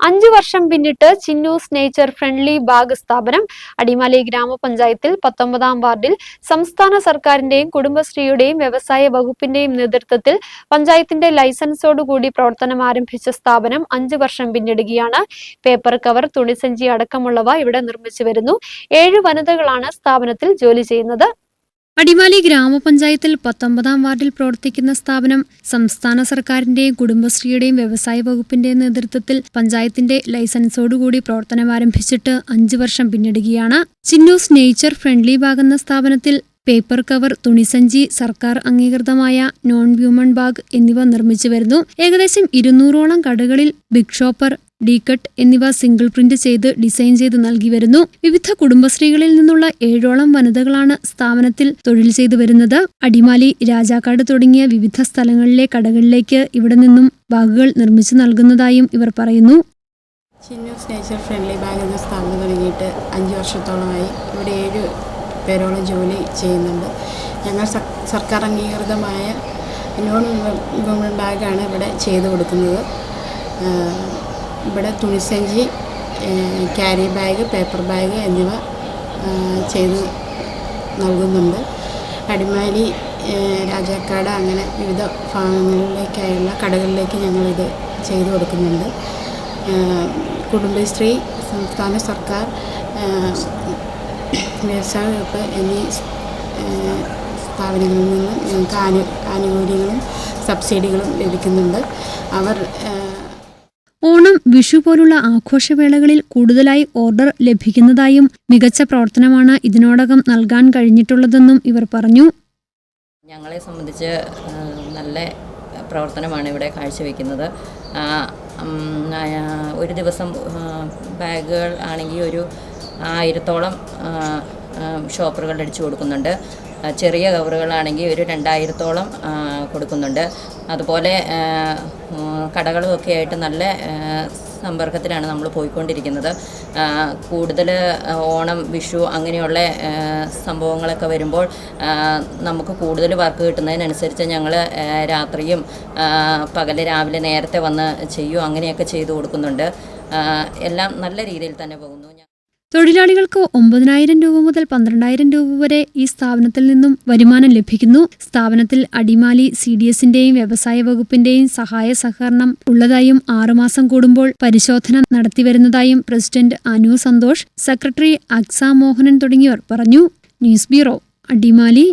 അഞ്ചു വർഷം പിന്നിട്ട് Chinnoos nature friendly bag സ്ഥാപനം അടിമാലി ഗ്രാമപഞ്ചായത്തിൽ പത്തൊമ്പതാം വാർഡിൽ സംസ്ഥാന സർക്കാരിന്റെയും കുടുംബശ്രീയുടെയും വ്യവസായ വകുപ്പിന്റെയും നേതൃത്വത്തിൽ പഞ്ചായത്തിന്റെ ലൈസൻസോടുകൂടി പ്രവർത്തനം ആരംഭിച്ച സ്ഥാപനം അഞ്ചു വർഷം പിന്നിടുകയാണ്. പേപ്പർ കവർ തുണിസഞ്ചി അടക്കമുള്ളവ ഇവിടെ നിർമ്മിച്ചു വരുന്നു. ഏഴ് വനിതകളാണ് സ്ഥാപനത്തിൽ ജോലി ചെയ്യുന്നത്. അടിമാലി ഗ്രാമപഞ്ചായത്തിൽ പത്തൊമ്പതാം വാർഡിൽ പ്രവർത്തിക്കുന്ന സ്ഥാപനം സംസ്ഥാന സർക്കാരിന്റെയും കുടുംബശ്രീയുടെയും വ്യവസായ വകുപ്പിന്റെയും നേതൃത്വത്തിൽ പഞ്ചായത്തിന്റെ ലൈസൻസോടുകൂടി പ്രവർത്തനം ആരംഭിച്ചിട്ട് അഞ്ചു വർഷം പിന്നിടുകയാണ്. ചിന്നൂസ് നേച്ചർ ഫ്രണ്ട്ലി ബാഗ് എന്ന സ്ഥാപനത്തിൽ പേപ്പർ കവർ തുണിസഞ്ചി സർക്കാർ അംഗീകൃതമായ നോൺ വ്യൂമൺ ബാഗ് എന്നിവ നിർമ്മിച്ചു വരുന്നു ഏകദേശം ഇരുന്നൂറോളം കടകളിൽ ബിഗ് ഷോപ്പർ ഡീകട്ട് എന്നിവ സിംഗിൾ പ്രിന്റ് ചെയ്ത് ഡിസൈൻ ചെയ്ത് നൽകി വരുന്നു. വിവിധ കുടുംബശ്രീകളിൽ നിന്നുള്ള ഏഴോളം വനിതകളാണ് സ്ഥാപനത്തിൽ തൊഴിൽ ചെയ്തു വരുന്നത്. അടിമാലി രാജാക്കാട് തുടങ്ങിയ വിവിധ സ്ഥലങ്ങളിലെ കടകളിലേക്ക് ഇവിടെ നിന്നും ബാഗുകൾ നിർമ്മിച്ചു നൽകുന്നതായും ഇവർ പറയുന്നു. ചിന്നൂസ് നേച്ചർ ഫ്രണ്ട്ലി ബാഗ് എന്ന സ്ഥാപനം തുടങ്ങിയിട്ട് അഞ്ച് വർഷത്തോളമായി ഇവിടെ ഏഴ് പേരോളം ജോലി ചെയ്യുന്നുണ്ട്. ഞങ്ങൾ സർക്കാർ അംഗീകൃതമായ നോൺ ഗവൺമെന്റ് ബാഗാണ് ഇവിടെ ചെയ്തു കൊടുക്കുന്നത്. ഇവിടെ തുണിസഞ്ചി ക്യാരി ബാഗ് പേപ്പർ ബാഗ് എന്നിവ ചെയ്ത് നൽകുന്നുണ്ട്. അടിമാലി രാജാക്കാട് അങ്ങനെ വിവിധ ഭാഗങ്ങളിലേക്കായുള്ള കടകളിലേക്ക് ഞങ്ങളിത് ചെയ്തു കൊടുക്കുന്നുണ്ട്. കുടുംബശ്രീ സംസ്ഥാന സർക്കാർ വ്യവസായ വകുപ്പ് എന്നീ സ്ഥാപനങ്ങളിൽ നിന്ന് ഞങ്ങൾക്ക് ആനു ആനുകൂല്യങ്ങളും സബ്സിഡികളും ലഭിക്കുന്നുണ്ട്. അവർ ഓണം വിഷു പോലുള്ള ആഘോഷവേളകളിൽ കൂടുതലായി ഓർഡർ ലഭിക്കുന്നതായും മികച്ച പ്രവർത്തനമാണ് ഇതിനോടകം നൽകാൻ കഴിഞ്ഞിട്ടുള്ളതെന്നും ഇവർ പറഞ്ഞു. ഞങ്ങളെ സംബന്ധിച്ച് നല്ല പ്രവർത്തനമാണ് ഇവിടെ കാഴ്ചവെക്കുന്നത്. ഒരു ദിവസം ബാഗുകൾ ആണെങ്കിൽ ഒരു ആയിരത്തോളം ഷോപ്പറുകൾ അടിച്ചു കൊടുക്കുന്നുണ്ട്. ചെറിയ കവറുകളാണെങ്കിൽ ഒരു രണ്ടായിരത്തോളം കൊടുക്കുന്നുണ്ട്. അതുപോലെ കടകളും ഒക്കെ ആയിട്ട് നല്ല സമ്പർക്കത്തിലാണ് നമ്മൾ പോയിക്കൊണ്ടിരിക്കുന്നത്. കൂടുതൽ ഓണം വിഷു അങ്ങനെയുള്ള സംഭവങ്ങളൊക്കെ വരുമ്പോൾ നമുക്ക് കൂടുതൽ വർക്ക് കിട്ടുന്നതിനനുസരിച്ച് ഞങ്ങൾ രാത്രിയും പകൽ രാവിലെ നേരത്തെ വന്ന് ചെയ്യും അങ്ങനെയൊക്കെ ചെയ്തു കൊടുക്കുന്നുണ്ട്. എല്ലാം നല്ല രീതിയിൽ തന്നെ പോകുന്നു. തൊഴിലാളികൾക്ക് ഒമ്പതിനായിരം രൂപ മുതൽ പന്ത്രണ്ടായിരം രൂപ വരെ ഈ സ്ഥാപനത്തിൽ നിന്നും വരുമാനം ലഭിക്കുന്നു. സ്ഥാപനത്തിൽ അടിമാലി സി ഡി എസിന്റെയും വ്യവസായ വകുപ്പിന്റെയും സഹായ സഹകരണം ഉള്ളതായും ആറുമാസം കൂടുമ്പോൾ പരിശോധന നടത്തിവരുന്നതായും പ്രസിഡന്റ് അനു സന്തോഷ് സെക്രട്ടറി അക്സ മോഹനൻ തുടങ്ങിയവർ പറഞ്ഞു. News bureau Adimali.